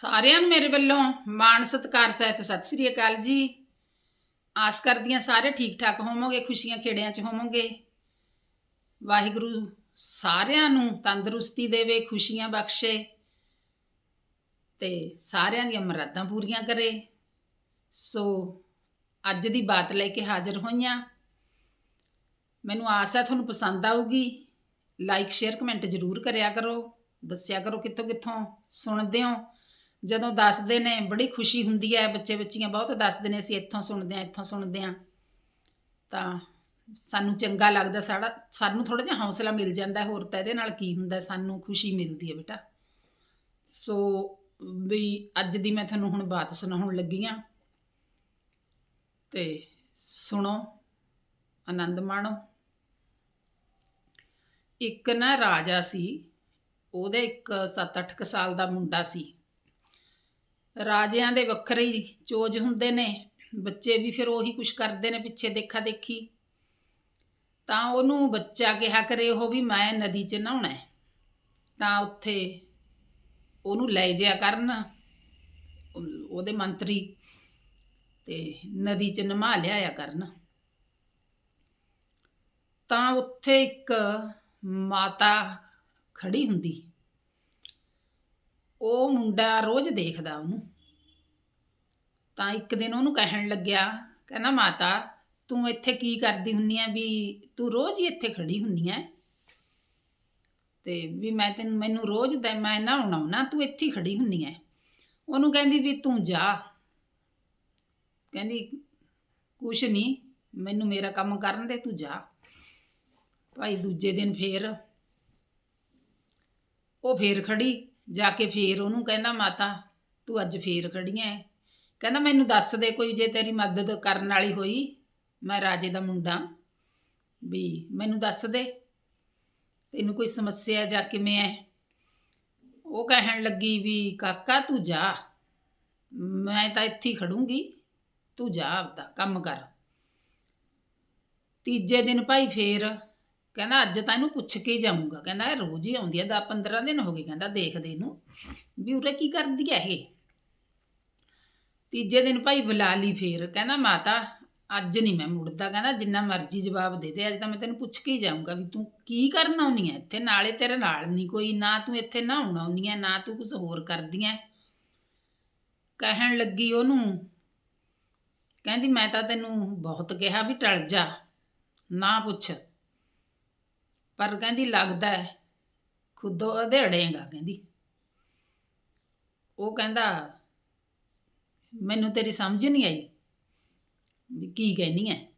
ਸਾਰਿਆਂ ਨੂੰ ਮੇਰੇ ਵੱਲੋਂ ਮਾਣ ਸਤਿਕਾਰ ਸਹਿਤ ਸਤਿ ਸ੍ਰੀ ਅਕਾਲ ਜੀ। ਆਸ ਕਰਦੀ ਹਾਂ ਸਾਰੇ ਠੀਕ ਠਾਕ ਹੋਵੋਗੇ, ਖੁਸ਼ੀਆਂ ਖੇੜਿਆਂ 'ਚ ਹੋਵੋਗੇ। ਵਾਹਿਗੁਰੂ ਸਾਰਿਆਂ ਨੂੰ ਤੰਦਰੁਸਤੀ ਦੇਵੇ, ਖੁਸ਼ੀਆਂ ਬਖਸ਼ੇ ਤੇ ਸਾਰਿਆਂ ਦੀਆਂ ਮੁਰਾਦਾਂ ਪੂਰੀਆਂ ਕਰੇ। ਸੋ ਅੱਜ ਦੀ ਬਾਤ ਲੈ ਕੇ ਹਾਜ਼ਰ ਹੋਈਆਂ ਮੈਨੂੰ ਆਸ ਹੈ ਤੁਹਾਨੂੰ ਪਸੰਦ ਆਊਗੀ। ਲਾਈਕ, ਸ਼ੇਅਰ, ਕਮੈਂਟ ਜ਼ਰੂਰ ਕਰਿਆ ਕਰੋ। ਦੱਸਿਆ ਕਰੋ ਕਿੱਥੋਂ ਕਿੱਥੋਂ ਸੁਣਦੇ ਹੋ। ਜਦੋਂ ਦੱਸਦੇ ਨੇ, ਬੜੀ ਖੁਸ਼ੀ ਹੁੰਦੀ ਹੈ ਬੱਚੇ ਬੱਚੀਆਂ, ਬਹੁਤ ਦੱਸਦੇ ਨੇ, ਅਸੀਂ ਇੱਥੋਂ ਸੁਣਦੇ ਹਾਂ, ਇੱਥੋਂ ਸੁਣਦੇ ਹਾਂ। ਤਾਂ ਸਾਨੂੰ ਚੰਗਾ ਲੱਗਦਾ, ਸਾਡਾ, ਸਾਨੂੰ ਥੋੜਾ ਜਿਹਾ ਹੌਸਲਾ ਮਿਲ ਜਾਂਦਾ, ਹੋਰ ਤਾਂ ਇਹਦੇ ਨਾਲ ਕੀ ਹੁੰਦਾ, ਸਾਨੂੰ ਖੁਸ਼ੀ ਮਿਲਦੀ ਹੈ ਬੇਟਾ। ਸੋ ਵੀ ਅੱਜ ਦੀ ਮੈਂ ਤੁਹਾਨੂੰ ਹੁਣ ਬਾਤ ਸੁਣਾਉਣ ਲੱਗੀ ਹਾਂ। ਤੇ ਸੁਣੋ, ਆਨੰਦ ਮਾਣੋ। ਇੱਕ ਨਾ ਰਾਜਾ ਸੀ, ਉਹਦੇ ਇੱਕ 7-8 ਸਾਲ ਦਾ ਮੁੰਡਾ ਸੀ। ਰਾਜਿਆਂ ਦੇ ਵੱਖਰੇ ਹੀ ਚੋਜ ਹੁੰਦੇ ਨੇ, ਬੱਚੇ ਵੀ ਫਿਰ ਉਹੀ ਕੁਝ ਕਰਦੇ ਨੇ ਪਿੱਛੇ ਦੇਖਾ ਦੇਖੀ। ਤਾਂ ਉਹਨੂੰ ਬੱਚਾ ਕਿਹਾ ਕਰੇ ਉਹ ਵੀ ਮੈਂ ਨਦੀ 'ਚ ਨਹਾਉਣਾ ਹੈ। ਤਾਂ ਉੱਥੇ ਉਹਨੂੰ ਲੈ ਜਿਆ ਕਰਨ, ਉਹਦੇ ਮੰਤਰੀ ਤੇ ਨਦੀ 'ਚ ਨਮਾ ਲਿਆਇਆ ਕਰਨ। ਤਾਂ ਉੱਥੇ ਇੱਕ ਮਾਤਾ ਖੜੀ ਹੁੰਦੀ। ਉਹ ਮੁੰਡਾ ਰੋਜ਼ ਦੇਖਦਾ ਉਹਨੂੰ। ਤਾਂ ਇੱਕ ਦਿਨ ਉਹਨੂੰ ਕਹਿਣ ਲੱਗਿਆ, ਕਹਿੰਦਾ, ਮਾਤਾ, ਤੂੰ ਇੱਥੇ ਕੀ ਕਰਦੀ ਹੁੰਨੀ ਆ ਵੀ ਤੂੰ ਰੋਜ਼ ਹੀ ਇੱਥੇ ਖੜੀ ਹੁੰਨੀ ਆ ਤੇ ਵੀ ਮੈਂ ਤੈਨੂੰ, ਮੈਨੂੰ ਰੋਜ਼ ਦਾ, ਮੈਂ ਨਹਾਉਣਾ ਨਾ ਤੂੰ ਇੱਥੇ ਹੀ ਖੜੀ ਹੁੰਨੀ ਐ। ਉਹਨੂੰ ਕਹਿੰਦੀ ਵੀ ਤੂੰ ਜਾ। ਕਹਿੰਦੀ, ਕੁਛ ਨਹੀਂ ਮੈਨੂੰ ਮੇਰਾ ਕੰਮ ਕਰਨ ਦੇ, ਤੂੰ ਜਾ। ਭਾਈ ਦੂਜੇ ਦਿਨ ਫੇਰ ਉਹ ਫੇਰ ਖੜੀ। ਜਾ ਕੇ ਫੇਰ ਉਹਨੂੰ ਕਹਿੰਦਾ, ਮਾਤਾ, ਤੂੰ ਅੱਜ ਫੇਰ ਖੜੀ ਐ ਕਹਿੰਦਾ, ਮੈਨੂੰ ਦੱਸ ਦੇ ਕੋਈ ਜੇ ਤੇਰੀ ਮਦਦ ਕਰਨ ਵਾਲੀ ਹੋਈ, ਮੈਂ ਰਾਜੇ ਦਾ ਮੁੰਡਾ ਵੀ ਮੈਨੂੰ ਦੱਸ ਦੇ, ਤੈਨੂੰ ਕੋਈ ਸਮੱਸਿਆ ਜਾਂ ਕਿਵੇਂ ਐ ਉਹ ਕਹਿਣ ਲੱਗੀ ਵੀ, ਕਾਕਾ, ਤੂੰ ਜਾ। ਮੈਂ ਤਾਂ ਇੱਥੇ ਹੀ ਖੜੂੰਗੀ। ਤੂੰ ਜਾ ਆਪਦਾ ਕੰਮ ਕਰ। ਤੀਜੇ ਦਿਨ ਭਾਈ ਫੇਰ ਕਹਿੰਦਾ ਅੱਜ ਤਾਂ ਇਹਨੂੰ ਪੁੱਛ ਕੇ ਹੀ ਜਾਊਂਗਾ। ਕਹਿੰਦਾ ਇਹ ਰੋਜ਼ ਹੀ ਆਉਂਦੀ ਹੈ 10 15 ਦਿਨ ਹੋ ਗਏ ਕਹਿੰਦਾ ਦੇਖਦੇ ਨੂੰ ਵੀ ਉਰੇ ਕੀ ਕਰਦੀ ਹੈ ਇਹ? ਤੀਜੇ ਦਿਨ ਭਾਈ ਬੁਲਾ ਲਈ ਫੇਰ। ਕਹਿੰਦਾ ਮਾਤਾ, ਅੱਜ ਨਹੀਂ ਮੈਂ ਮੁੜਦਾ। ਕਹਿੰਦਾ ਜਿੰਨਾ ਮਰਜ਼ੀ ਜਵਾਬ ਦੇ ਦੇ, ਅੱਜ ਤਾਂ ਮੈਂ ਤੈਨੂੰ ਪੁੱਛ ਕੇ ਹੀ ਜਾਊਂਗਾ ਵੀ ਤੂੰ ਕੀ ਕਰਨ ਆਉਣੀ ਹੈ ਇੱਥੇ ਨਾਲੇ ਤੇਰੇ ਨਾਲ ਨਹੀਂ ਕੋਈ, ਨਾ ਤੂੰ ਇੱਥੇ ਨਹਾਉਣ ਆਉਣੀ ਹੈ ਨਾ ਤੂੰ ਕੁਝ ਹੋਰ ਕਰਦੀ ਹੈ ਕਹਿਣ ਲੱਗੀ ਉਹਨੂੰ, ਕਹਿੰਦੀ ਮੈਂ ਤਾਂ ਤੈਨੂੰ ਬਹੁਤ ਕਿਹਾ ਵੀ ਟਲ ਜਾ, ਨਾ ਪੁੱਛ। ਪਰ ਕਹਿੰਦੀ ਲੱਗਦਾ ਹੈ, ਖੁਦ ਅਧੇੜੇਗਾ ਕਹਿੰਦੀ। ਉਹ ਕਹਿੰਦਾ, ਮੈਨੂੰ ਤੇਰੀ ਸਮਝ ਨਹੀਂ ਆਈ ਵੀ ਕੀ ਕਹਿਨੀ ਹੈ।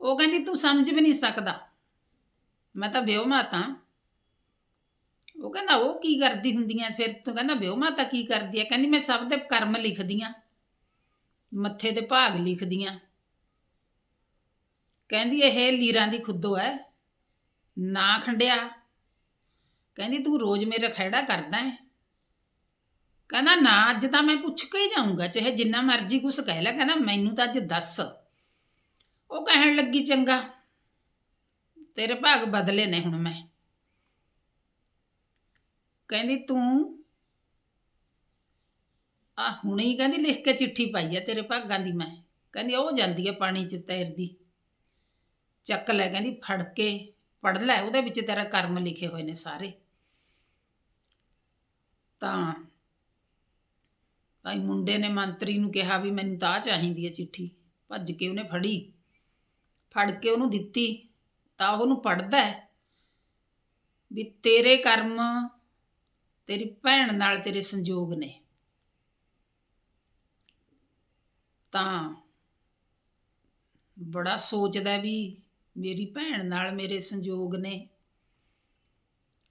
ਉਹ ਕਹਿੰਦੀ, ਤੂੰ ਸਮਝ ਵੀ ਨਹੀਂ ਸਕਦਾ। ਮੈਂ ਤਾਂ ਵਿਉ ਮਾਤਾ। ਉਹ ਕਹਿੰਦਾ, ਉਹ ਕੀ ਕਰਦੀ ਹੁੰਦੀਆਂ ਫਿਰ ਤੂੰ ਕਹਿੰਦਾ ਵਿਉ ਮਾਤਾ ਕੀ ਕਰਦੀ ਹੈ? ਕਹਿੰਦੀ, ਮੈਂ ਸਭ ਦੇ ਕਰਮ ਲਿਖਦੀ ਲਿਖਦੀਆਂ ਮੱਥੇ ਦੇ ਭਾਗ ਲਿਖਦੀ ਲਿਖਦੀਆਂ ਕਹਿੰਦੀ, ਇਹ ਲੀਰਾਂ ਦੀ ਖੁੱਦੋ ਹੈ। ਨਾ ਖੰਡਿਆ। ਕਹਿੰਦੀ, ਤੂੰ ਰੋਜ਼ ਮੇਰਾ ਖਹਿੜਾ ਕਰਦਾ ਹੈ। ਕਹਿੰਦਾ, ਨਾ, ਅੱਜ ਤਾਂ ਮੈਂ ਪੁੱਛ ਕੇ ਹੀ ਜਾਊਂਗਾ, ਚਾਹੇ ਜਿੰਨਾ ਮਰਜ਼ੀ ਕੁਛ ਕਹਿ ਲੈ। ਕਹਿੰਦਾ, ਮੈਨੂੰ ਤਾਂ ਅੱਜ ਦੱਸ। ਉਹ ਕਹਿਣ ਲੱਗੀ, ਚੰਗਾ। ਤੇਰੇ ਭਾਗ ਬਦਲੇ ਨੇ ਹੁਣ ਮੈਂ। ਕਹਿੰਦੀ, ਤੂੰ ਆ ਹੁਣੇ ਹੀ ਕਹਿੰਦੀ, ਲਿਖ ਕੇ ਚਿੱਠੀ ਪਾਈ ਹੈ ਤੇਰੇ ਭਾਗਾਂ ਦੀ ਮੈਂ। ਕਹਿੰਦੀ, ਉਹ ਜਾਂਦੀ ਹੈ ਪਾਣੀ ਚ ਤੈਰਦੀ। ਚੱਕ ਲੈ, ਕਹਿੰਦੀ, ਫੜ ਕੇ ਪੜ ਲੈ, ਉਹਦੇ ਵਿੱਚ ਤੇਰਾ ਕਰਮ ਲਿਖੇ ਹੋਏ ਨੇ ਸਾਰੇ। ਤਾਂ ਭਾਈ ਮੁੰਡੇ ਨੇ ਮੰਤਰੀ ਨੂੰ ਕਿਹਾ ਵੀ ਮੈਨੂੰ ਤਾਂ ਆਹ ਚਾਹੀਦੀ ਹੈ ਚਿੱਠੀ, ਭੱਜ ਕੇ ਉਹਨੇ ਫੜੀ। ਫੜ ਕੇ ਉਹਨੂੰ ਦਿੱਤੀ, ਤਾਂ ਉਹਨੂੰ ਪੜਦਾ ਹੈ ਵੀ ਤੇਰੇ ਕਰਮ ਤੇਰੀ ਭੈਣ ਨਾਲ ਤੇਰੇ ਸੰਜੋਗ ਨੇ। ਤਾਂ ਬੜਾ ਸੋਚਦਾ ਵੀ ਮੇਰੀ ਭੈਣ ਨਾਲ ਮੇਰੇ ਸੰਯੋਗ ਨੇ।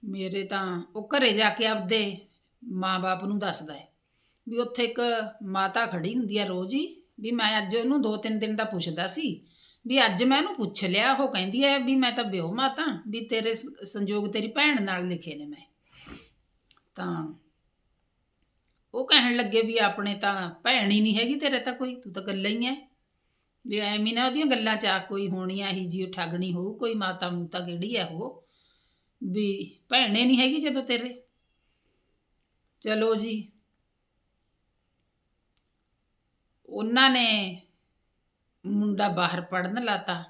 ਮੇਰੇ ਤਾਂ ਉਹ ਘਰੇ ਜਾ ਕੇ ਆਪਦੇ ਮਾਂ-ਬਾਪ ਨੂੰ ਦੱਸਦਾ ਹੈ ਵੀ ਉੱਥੇ ਇੱਕ ਮਾਤਾ ਖੜੀ ਹੁੰਦੀ ਹੈ ਰੋਜ਼ ਹੀ, ਵੀ ਮੈਂ ਅੱਜ ਉਹਨੂੰ ਦੋ ਤਿੰਨ ਦਿਨ ਦਾ ਪੁੱਛਦਾ ਸੀ ਵੀ ਅੱਜ ਮੈਂ ਉਹਨੂੰ ਪੁੱਛ ਲਿਆ, ਉਹ ਕਹਿੰਦੀ ਹੈ ਵੀ ਮੈਂ ਤਾਂ ਵਿਆਹ ਮਾਤਾ, ਵੀ ਤੇਰੇ ਸੰਯੋਗ ਤੇਰੀ ਭੈਣ ਨਾਲ ਲਿਖੇ ਨੇ ਮੈਂ। ਤਾਂ ਉਹ ਕਹਿਣ ਲੱਗੇ ਵੀ ਆਪਣੇ ਤਾਂ ਭੈਣ ਹੀ ਨਹੀਂ ਹੈਗੀ ਤੇਰੇ ਤਾਂ ਕੋਈ, ਤੂੰ ਤਾਂ ਇਕੱਲਾ ਹੀ ਹੈ। ਵੀ ਐਵੇਂ ਨਾ ਉਹਦੀਆਂ ਗੱਲਾਂ ਚ ਆ ਕੋਈ ਹੋਣੀ ਆ ਹੀ ਜੀ ਉਹ ਠੱਗਣੀ ਹੋਊ, ਕੋਈ ਮਾਤਾ ਮੂਤਾ ਕਿਹੜੀ ਆ ਉਹ। ਵੀ ਭੈਣੇ ਨਹੀਂ ਹੈਗੀ ਜਦੋਂ ਤੇਰੇ। ਚਲੋ ਜੀ। ਉਹਨਾਂ ਨੇ ਮੁੰਡਾ ਬਾਹਰ ਪੜਨ ਲਾਤਾ।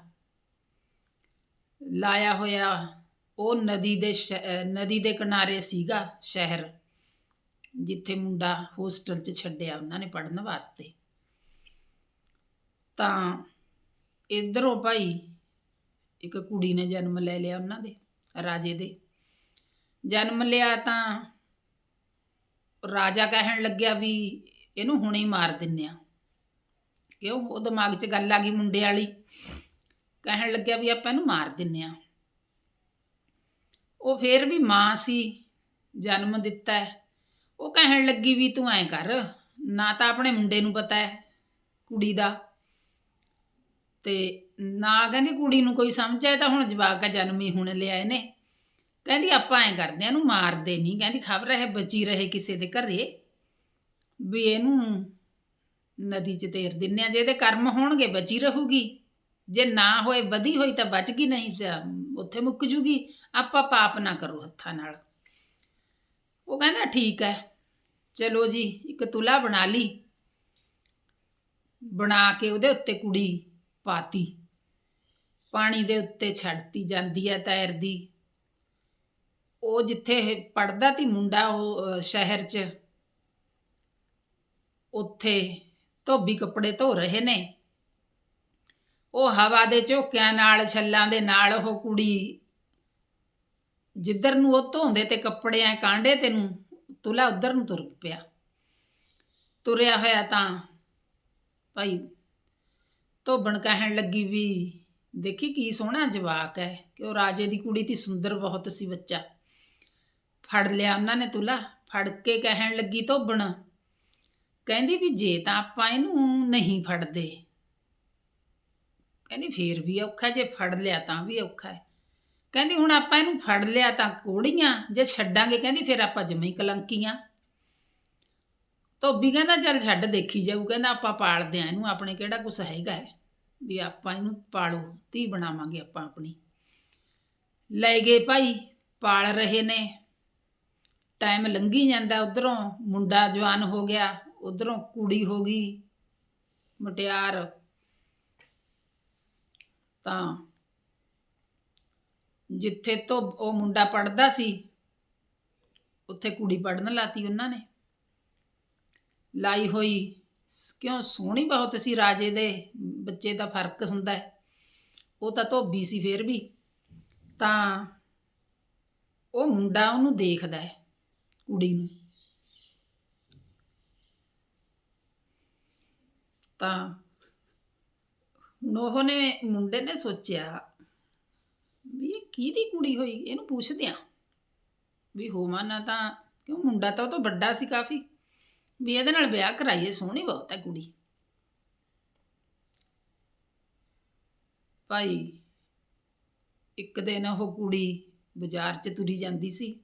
ਲਾਇਆ ਹੋਇਆ ਉਹ ਨਦੀ ਦੇ ਸ਼- ਨਦੀ ਦੇ ਕਿਨਾਰੇ ਸੀਗਾ ਸ਼ਹਿਰ, ਜਿੱਥੇ ਮੁੰਡਾ ਹੋਸਟਲ 'ਚ ਛੱਡਿਆ ਉਹਨਾਂ ਨੇ ਪੜਨ ਵਾਸਤੇ। ਤਾਂ ਇਧਰੋਂ ਭਾਈ ਇੱਕ ਕੁੜੀ ਨੇ ਜਨਮ ਲੈ ਲਿਆ ਉਹਨਾਂ ਦੇ, ਰਾਜੇ ਦੇ। ਜਨਮ ਲਿਆ ਤਾਂ ਰਾਜਾ ਕਹਿਣ ਲੱਗਿਆ ਵੀ ਇਹਨੂੰ ਹੁਣੇ ਹੀ ਮਾਰ ਦਿੰਨੇ ਆ। ਕਿਉਂ? ਉਹ ਦਿਮਾਗ 'ਚ ਗੱਲ ਆ ਗਈ ਮੁੰਡੇ ਵਾਲੀ। ਕਹਿਣ ਲੱਗਿਆ ਵੀ ਆਪਾਂ ਇਹਨੂੰ ਮਾਰ ਦਿੰਨੇ ਆ। ਉਹ ਫੇਰ ਵੀ ਮਾਂ ਸੀ, ਜਨਮ ਦਿੱਤਾ ਹੈ। ਉਹ ਕਹਿਣ ਲੱਗੀ ਵੀ ਤੂੰ ਐਂ ਕਰ, ਨਾ ਤਾਂ ਆਪਣੇ ਮੁੰਡੇ ਨੂੰ ਪਤਾ ਹੈ ਕੁੜੀ ਦਾ। ਤੇ ਨਾ ਕਹਿੰਦੀ ਕੁੜੀ ਨੂੰ ਕੋਈ ਸਮਝ ਆਏ ਤਾਂ ਹੁਣ ਜਵਾਕ ਆ, ਜਨਮ ਹੀ ਹੁਣ ਲਿਆ ਇਹਨੇ। ਕਹਿੰਦੀ ਆਪਾਂ ਐਂ ਕਰਦੇ ਆ, ਇਹਨੂੰ ਮਾਰਦੇ ਨਹੀਂ ਕਹਿੰਦੀ ਖਬਰ ਹੈ ਬਚੀ ਰਹੇ ਕਿਸੇ ਦੇ ਘਰੇ, ਵੀ ਇਹਨੂੰ ਨਦੀ 'ਚ ਤੇਰ ਦਿੰਨੇ ਆ। ਜੇ ਇਹਦੇ ਕਰਮ ਹੋਣਗੇ, ਬਚੀ ਰਹੂਗੀ। ਜੇ ਨਾ ਹੋਏ, ਵਧੀ ਹੋਈ ਤਾਂ ਬਚ ਗਈ, ਨਹੀਂ ਤਾਂ ਉੱਥੇ ਮੁੱਕ ਜੂਗੀ। ਆਪਾਂ ਪਾਪ ਨਾ ਕਰੋ ਹੱਥਾਂ ਨਾਲ। ਉਹ ਕਹਿੰਦਾ ਠੀਕ ਹੈ, ਚਲੋ ਜੀ, ਇੱਕ ਤੁਲਾ ਬਣਾ ਲਈ। ਬਣਾ ਕੇ ਉਹਦੇ ਉੱਤੇ ਕੁੜੀ ਪਾਤੀ। ਪਾਣੀ ਦੇ ਉੱਤੇ ਛੱਡਤੀ ਜਾਂਦੀ ਹੈ ਤੈਰਦੀ ਉਹ ਜਿੱਥੇ ਪੜਦਾ ਤੀ ਮੁੰਡਾ ਉਹ ਸ਼ਹਿਰ 'ਚ, ਉੱਥੇ ਧੋਬੀ ਕੱਪੜੇ ਧੋ ਰਹੇ ਨੇ। ਉਹ ਹਵਾ ਦੇ ਝੋਕਿਆਂ ਨਾਲ, ਛੱਲਾਂ ਦੇ ਨਾਲ ਉਹ ਕੁੜੀ ਜਿੱਧਰ ਨੂੰ ਉਹ ਧੋਂਦੇ ਤੇ ਕੱਪੜੇ ਐ ਕਾਂਡੇ ਤੇ ਨੂੰ, ਤੁਲਾ ਉਧਰ ਨੂੰ ਤੁਰ ਪਿਆ। ਤੁਰਿਆ ਹੋਇਆ ਤਾਂ ਭਾਈ ਧੋਬਣ ਕਹਿਣ ਲੱਗੀ ਵੀ ਦੇਖੀ ਕੀ ਸੋਹਣਾ ਜਵਾਕ ਹੈ, ਕਿ ਉਹ ਰਾਜੇ ਦੀ ਕੁੜੀ ਤੀ ਸੁੰਦਰ ਬਹੁਤ ਸੀ ਬੱਚਾ। ਫੜ ਲਿਆ ਉਹਨਾਂ ਨੇ ਤੁਲਾ, ਫੜ ਕੇ ਕਹਿਣ ਲੱਗੀ ਧੋਬਣ। ਕਹਿੰਦੀ ਵੀ ਜੇ ਤਾਂ ਆਪਾਂ ਇਹਨੂੰ ਨਹੀਂ ਫੜਦੇ। ਕਹਿੰਦੀ ਫੇਰ ਵੀ ਔਖਾ, ਜੇ ਫੜ ਲਿਆ ਤਾਂ ਵੀ ਔਖਾ ਹੈ। ਕਹਿੰਦੀ ਹੁਣ ਆਪਾਂ ਇਹਨੂੰ ਫੜ ਲਿਆ ਤਾਂ ਕੋੜੀਆਂ, ਜੇ ਛੱਡਾਂਗੇ ਕਹਿੰਦੀ ਫਿਰ ਆਪਾਂ ਜਮੇ ਹੀ ਕਲੰਕੀਆਂ। ਧੋਬੀ ਕਹਿੰਦਾ ਚੱਲ ਛੱਡ ਦੇਖੀ ਜਾਊ, ਕਹਿੰਦਾ ਆਪਾਂ ਪਾਲਦੇ ਆ ਇਹਨੂੰ, ਆਪਣੇ ਕਿਹੜਾ ਕੁਛ ਹੈਗਾ ਹੈ। ਵੀ ਆਪਾਂ ਇਹਨੂੰ ਪਾਲੋ, ਧੀ ਬਣਾਵਾਂਗੇ ਆਪਾਂ ਆਪਣੀ। ਲੈ ਗਏ ਭਾਈ, ਪਾਲ ਰਹੇ ਨੇ। ਟਾਈਮ ਲੰਘੀ ਜਾਂਦਾ ਉਧਰੋਂ, ਮੁੰਡਾ ਜਵਾਨ ਹੋ ਗਿਆ, ਉਧਰੋਂ ਕੁੜੀ ਹੋ ਗਈ, ਮਟਿਆਰ। ਤਾਂ ਜਿੱਥੇ ਤੋਂ ਉਹ ਮੁੰਡਾ ਪੜਦਾ ਸੀ, ਉੱਥੇ ਕੁੜੀ ਪੜਨ ਲਾਤੀ ਉਹਨਾਂ ਨੇ। ਲਾਈ ਹੋਈ ਕਿਉਂ ਸੋਹਣੀ ਬਹੁਤ ਸੀ, ਰਾਜੇ ਦੇ ਬੱਚੇ ਦਾ ਫ਼ਰਕ ਹੁੰਦਾ ਹੈ। ਉਹ ਤਾਂ ਧੋਬੀ ਸੀ ਫੇਰ ਵੀ। ਤਾਂ ਉਹ ਮੁੰਡਾ ਉਹਨੂੰ ਦੇਖਦਾ ਹੈ, ਕੁੜੀ ਨੂੰ। ਤਾਂ ਹੁਣ ਉਹ ਨੇ, ਮੁੰਡੇ ਨੇ ਸੋਚਿਆ ਵੀ ਇਹ ਕਿਹਦੀ ਕੁੜੀ ਹੋਈ? ਇਹਨੂੰ ਪੁੱਛਦਿਆਂ ਵੀ ਹੋਵਾਂ ਨਾ ਤਾਂ, ਕਿਉਂ ਮੁੰਡਾ ਤਾਂ ਉਹ ਤੋਂ ਵੱਡਾ ਸੀ ਕਾਫੀ। ਵੀ ਇਹਦੇ ਨਾਲ ਵਿਆਹ ਕਰਾਈਏ, ਸੋਹਣੀ ਬਹੁਤ ਹੈ ਕੁੜੀ। ਭਾਈ, ਇੱਕ ਦਿਨ ਉਹ ਕੁੜੀ ਬਾਜ਼ਾਰ 'ਚ ਤੁਰੀ ਜਾਂਦੀ ਸੀ।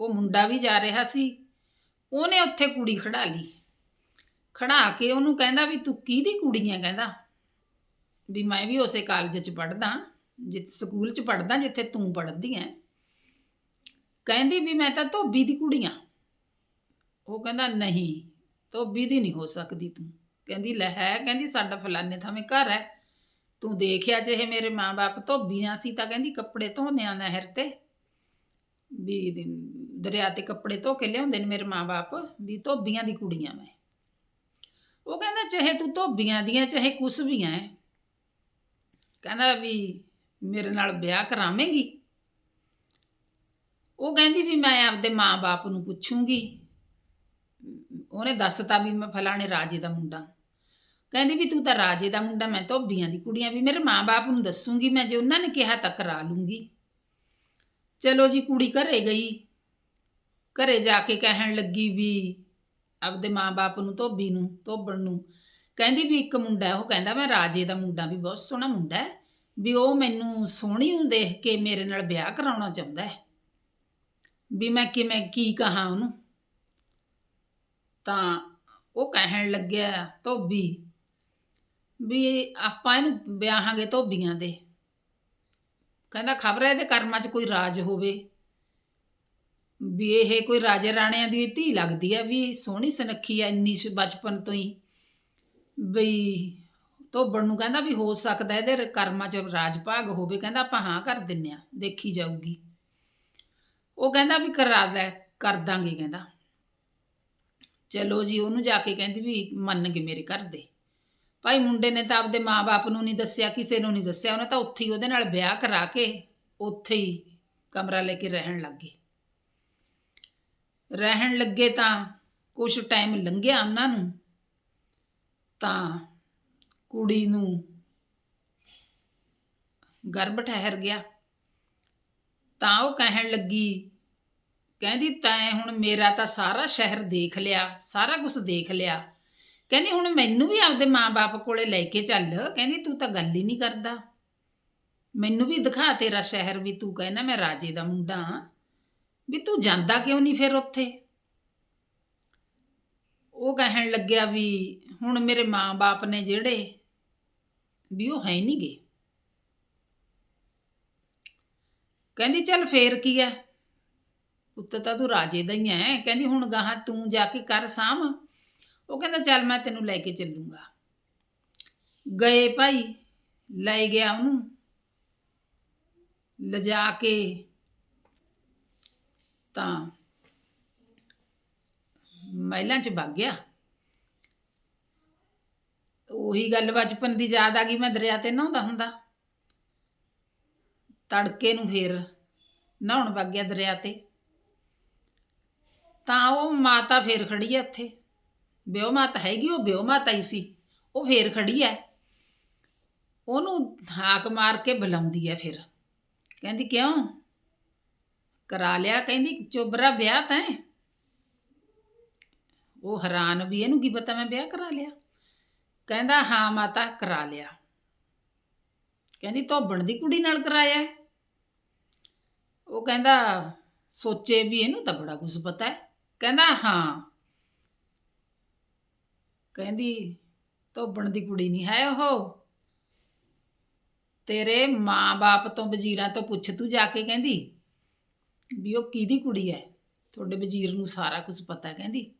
ਉਹ ਮੁੰਡਾ ਵੀ ਜਾ ਰਿਹਾ ਸੀ। ਉਹਨੇ ਉੱਥੇ ਕੁੜੀ ਖੜਾ ਲਈ। ਖੜਾ ਕੇ ਉਹਨੂੰ ਕਹਿੰਦਾ ਵੀ ਤੂੰ ਕਿਹਦੀ ਕੁੜੀ ਹੈ ਕਹਿੰਦਾ? ਵੀ ਮੈਂ ਵੀ ਉਸੇ ਕਾਲਜ 'ਚ ਪੜਦਾ ਜਿੱਥੇ ਸਕੂਲ 'ਚ ਪੜਦਾ ਜਿੱਥੇ ਤੂੰ ਪੜਦੀ ਹੈ ਕਹਿੰਦੀ ਵੀ ਮੈਂ ਤਾਂ ਧੋਬੀ ਦੀ ਕੁੜੀ ਆਂ। ਉਹ ਕਹਿੰਦਾ, ਨਹੀਂ, ਧੋਬੀ ਦੀ ਨਹੀਂ ਹੋ ਸਕਦੀ ਤੂੰ। ਕਹਿੰਦੀ, ਲੈ ਹੈ। ਕਹਿੰਦੀ, ਸਾਡਾ ਫਲਾਣੇ ਥਾਵੇਂ ਘਰ ਹੈ। ਤੂੰ ਦੇਖਿਆ ਜੇ ਇਹ ਮੇਰੇ ਮਾਪੇ ਧੋਬੀਆਂ ਸੀ ਤਾਂ ਕਹਿੰਦੀ, ਕੱਪੜੇ ਧੋਂਦੇ ਨਹਿਰ ਤੇ। ਵੀ ਦਿਨ- ਦਰਿਆ ਤੇ ਕੱਪੜੇ ਧੋ ਕੇ ਲਿਆਉਂਦੇ ਨੇ ਮੇਰੇ ਮਾਪੇ ਵੀ ਧੋਬੀਆਂ ਦੀ ਕੁੜੀਆਂ ਮੈਂ। ਉਹ ਕਹਿੰਦਾ, ਚਾਹੇ ਤੂੰ ਧੋਬੀਆਂ ਦੀਆਂ, ਚਾਹੇ ਕੁਛ ਵੀ ਐ। ਕਹਿੰਦਾ ਵੀ, ਮੇਰੇ ਨਾਲ ਵਿਆਹ ਕਰਾਵੇਂਗੀ? ਉਹ ਕਹਿੰਦੀ ਵੀ, ਮੈਂ ਆਪਦੇ ਮਾਂ-ਬਾਪ ਨੂੰ ਪੁੱਛੂੰਗੀ। ਉਹਨੇ ਦੱਸਤਾ ਵੀ ਮੈਂ ਫਲਾਣੇ ਰਾਜੇ ਦਾ ਮੁੰਡਾ। ਕਹਿੰਦੀ ਵੀ ਤੂੰ ਤਾਂ ਰਾਜੇ ਦਾ ਮੁੰਡਾ, ਮੈਂ ਧੋਬੀਆਂ ਦੀ ਕੁੜੀਆਂ ਵੀ ਮੇਰੇ ਮਾਂ-ਬਾਪ ਨੂੰ ਦੱਸੂੰਗੀ, ਮੈਂ ਜੇ ਉਹਨਾਂ ਨੇ ਕਿਹਾ ਤਾਂ ਕਰਾ ਲੂੰਗੀ। ਚਲੋ ਜੀ, ਕੁੜੀ ਘਰੇ ਗਈ। ਘਰੇ ਜਾ ਕੇ ਕਹਿਣ ਲੱਗੀ ਵੀ ਆਪਦੇ ਮਾਂ-ਬਾਪ ਨੂੰ, ਧੋਬੀ ਨੂੰ, ਧੋਬਣ ਨੂੰ। ਕਹਿੰਦੀ ਵੀ ਇੱਕ ਮੁੰਡਾ ਉਹ ਕਹਿੰਦਾ ਮੈਂ ਰਾਜੇ ਦਾ ਮੁੰਡਾ, ਵੀ ਬਹੁਤ ਸੋਹਣਾ ਮੁੰਡਾ ਹੈ, ਵੀ ਉਹ ਮੈਨੂੰ ਸੋਹਣੀ ਨੂੰ ਦੇਖ ਕੇ ਮੇਰੇ ਨਾਲ ਵਿਆਹ ਕਰਾਉਣਾ ਚਾਹੁੰਦਾ ਹੈ। ਵੀ ਮੈਂ ਕਿਵੇਂ, ਕੀ ਕਹਾਂ ਉਹਨੂੰ? ਤਾਂ ਉਹ ਕਹਿਣ ਲੱਗਿਆ ਧੋਬੀ ਵੀ ਆਪਾਂ ਇਹਨੂੰ ਵਿਆਹਾਂਗੇ ਧੋਬੀਆਂ ਦੇ। ਕਹਿੰਦਾ ਖਬਰ ਹੈ ਇਹਦੇ ਕਰਮਾਂ 'ਚ ਕੋਈ ਰਾਜ ਹੋਵੇ। ਵੀ ਇਹ ਕੋਈ ਰਾਜੇ ਰਾਣਿਆਂ ਦੀ ਧੀ ਲੱਗਦੀ ਆ, ਵੀ ਸੋਹਣੀ ਸੁਨੱਖੀ ਆ ਇੰਨੀ ਸ਼- ਬਚਪਨ ਤੋਂ ਹੀ। ਬਈ ਧੋਬਣ ਨੂੰ ਕਹਿੰਦਾ ਵੀ ਹੋ ਸਕਦਾ ਇਹਦੇ ਕਰਮਾਂ 'ਚ ਰਾਜ ਭਾਗ ਹੋਵੇ। ਕਹਿੰਦਾ ਆਪਾਂ ਹਾਂ ਕਰ ਦਿੰਨੇ ਆ, ਦੇਖੀ ਜਾਊਗੀ। ਉਹ ਕਹਿੰਦਾ ਵੀ ਕਰਾ ਲੈ, ਕਰ ਦਾਂਗੇ ਕਹਿੰਦਾ। ਚਲੋ ਜੀ, ਉਹਨੂੰ ਜਾ ਕੇ ਕਹਿੰਦੀ ਵੀ ਮੰਨ ਗਏ ਮੇਰੇ ਘਰ ਦੇ। ਭਾਈ ਮੁੰਡੇ ਨੇ ਤਾਂ ਆਪਦੇ ਮਾਪੇ ਨੂੰ ਨਹੀਂ ਦੱਸਿਆ, ਕਿਸੇ ਨੂੰ ਨਹੀਂ ਦੱਸਿਆ, ਉਹਨੇ ਤਾਂ ਉੱਥੇ ਹੀ ਉਹਦੇ ਨਾਲ ਵਿਆਹ ਕਰਾ ਕੇ ਉੱਥੇ ਹੀ ਕਮਰਾ ਲੈ ਕੇ ਰਹਿਣ ਲੱਗੇ। ਰਹਿਣ ਲੱਗੇ ਤਾਂ ਕੁਝ ਟਾਈਮ ਲੰਘਿਆ ਉਹਨਾਂ ਨੂੰ, ਤਾਂ ਕੁੜੀ ਨੂੰ ਗਰਭ ਠਹਿਰ ਗਿਆ। ਤਾਂ ਉਹ ਕਹਿਣ ਲੱਗੀ ਕਹਿੰਦੀ, ਤੈਂ ਹੁਣ ਮੇਰਾ ਤਾਂ ਸਾਰਾ ਸ਼ਹਿਰ ਦੇਖ ਲਿਆ, ਸਾਰਾ ਕੁਝ ਦੇਖ ਲਿਆ। ਕਹਿੰਦੀ, ਹੁਣ ਮੈਨੂੰ ਵੀ ਆਪਦੇ ਮਾਪੇ ਕੋਲੇ ਲੈ ਕੇ ਚੱਲ। ਕਹਿੰਦੀ, ਤੂੰ ਤਾਂ ਗੱਲ ਹੀ ਨਹੀਂ ਕਰਦਾ। ਮੈਨੂੰ ਵੀ ਦਿਖਾ ਤੇਰਾ ਸ਼ਹਿਰ ਵੀ, ਤੂੰ ਕਹਿੰਦਾ, ਮੈਂ ਰਾਜੇ ਦਾ ਮੁੰਡਾ ਹਾਂ। ਵੀ ਤੂੰ ਜਾਂਦਾ ਕਿਉਂ ਨਹੀਂ ਫਿਰ ਉੱਥੇ? ਉਹ ਕਹਿਣ ਲੱਗਿਆ ਵੀ, ਹੁਣ ਮੇਰੇ ਮਾਂ-ਬਾਪ ਨੇ ਜਿਹੜੇ, ਵੀ ਉਹ ਹੈ ਨਹੀਂ ਗੇ ਕਹਿੰਦੀ, ਚੱਲ ਫੇਰ ਕੀ ਹੈ ਪੁੱਤ ਤਾਂ ਤੂੰ ਰਾਜੇ ਦਾ ਹੀ ਐ। ਕਹਿੰਦੀ, ਹੁਣ ਗਾਹਾਂ ਤੂੰ ਜਾ ਕੇ ਕਰ ਸਾਂਭ। ਉਹ ਕਹਿੰਦਾ, ਚੱਲ ਮੈਂ ਤੈਨੂੰ ਲੈ ਕੇ ਚੱਲੂਗਾ। ਗਏ ਭਾਈ, ਲੈ ਗਿਆ ਉਹਨੂੰ। ਲਿਜਾ ਕੇ ਤਾਂ ਮਹਿਲਾਂ 'ਚ ਵਗ ਗਿਆ। ਉਹੀ ਗੱਲ ਬਚਪਨ ਦੀ ਯਾਦ ਆ ਗਈ, ਮੈਂ ਦਰਿਆ ਤੇ ਨਹਾਉਂਦਾ ਹੁੰਦਾ। ਤੜਕੇ ਨੂੰ ਫੇਰ ਨਹਾਉਣ ਵਗ ਗਿਆ ਦਰਿਆ ਤੇ। ਤਾਂ ਉਹ ਮਾਤਾ ਫੇਰ ਖੜੀ ਹੈ ਉੱਥੇ ਬਿਓ ਮਾਤਾ ਹੈਗੀ, ਉਹ ਬਿਓ ਮਾਤਾ ਹੀ ਸੀ। ਉਹ ਫੇਰ ਖੜੀ ਹੈ ਉਹਨੂੰ ਹਾਕ ਮਾਰ ਕੇ ਬੁਲਾਉਂਦੀ ਹੈ ਫਿਰ। ਕਹਿੰਦੀ, ਕਿਉਂ? ਕਰਾ ਲਿਆ? ਕਹਿੰਦੀ, ਚੋਬਰਾ, ਵਿਆਹ ਤੈਂ ਉਹ ਹੈਰਾਨ ਵੀ, ਇਹਨੂੰ ਕੀ ਪਤਾ ਮੈਂ ਵਿਆਹ ਕਰਾ ਲਿਆ? ਕਹਿੰਦਾ, ਹਾਂ ਮਾਤਾ, ਕਰਾ ਲਿਆ। ਕਹਿੰਦੀ, ਧੋਬਣ ਦੀ ਕੁੜੀ ਨਾਲ ਕਰਾਇਆ ਉਹ ਕਹਿੰਦਾ, ਸੋਚੇ ਵੀ ਇਹਨੂੰ ਤਾਂ ਬੜਾ ਕੁਝ ਪਤਾ ਹੈ ਕਹਿੰਦਾ, ਹਾਂ। ਕਹਿੰਦੀ, ਧੋਬਣ ਦੀ ਕੁੜੀ ਨਹੀਂ ਹੈ ਉਹ। ਤੇਰੇ ਮਾਂ-ਬਾਪ ਤੋਂ ਵਜ਼ੀਰਾਂ ਤੋਂ ਪੁੱਛ ਤੂੰ ਜਾ ਕੇ, ਕਹਿੰਦੀ, ਵੀ ਉਹ ਕਿਹਦੀ ਕੁੜੀ ਹੈ? ਤੁਹਾਡੇ ਵਜ਼ੀਰ ਨੂੰ ਸਾਰਾ ਕੁਝ ਪਤਾ ਕਹਿੰਦੀ।